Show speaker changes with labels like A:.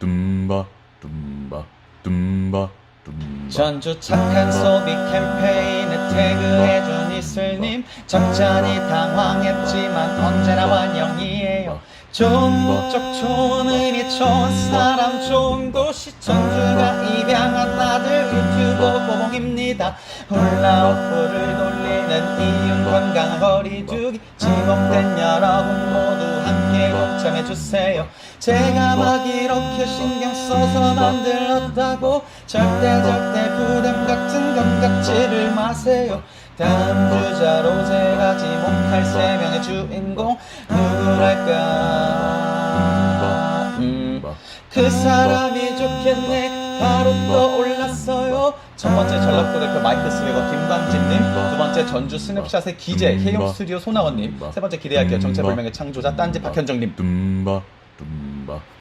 A: tumba tumba tumba
B: 전주 착한 소비 캠페인에 태그해준 이슬님. 적잖이 당황했지만 언제나 환영이에요. 좋은 목적 좋은 의미 좋은 사람 좋은 곳이 전주가 입양한 아들 유튜버 고봉입니다. 훌라후프를 돌리는 이윤 건강 거리두기 지목된 여러분 모두 함께 동참해주세요. 제가 막 이렇게 신경 써서 만들었다고 절대 절대 부담 같은 건 갖지를 마세요. 다음 주자로 제가 지목할 세 명의 주인공 누구랄까? 음, 그 사람이 좋겠네. 바로 떠올랐 첫 번째 전라도 대표 마이크 스웨거 김광진님 두 번째 전주 스냅샷의 기재 해영 스튜디오 소나원님 세 번째 기대할게요. 정체불명의 창조자 딴지 박현정님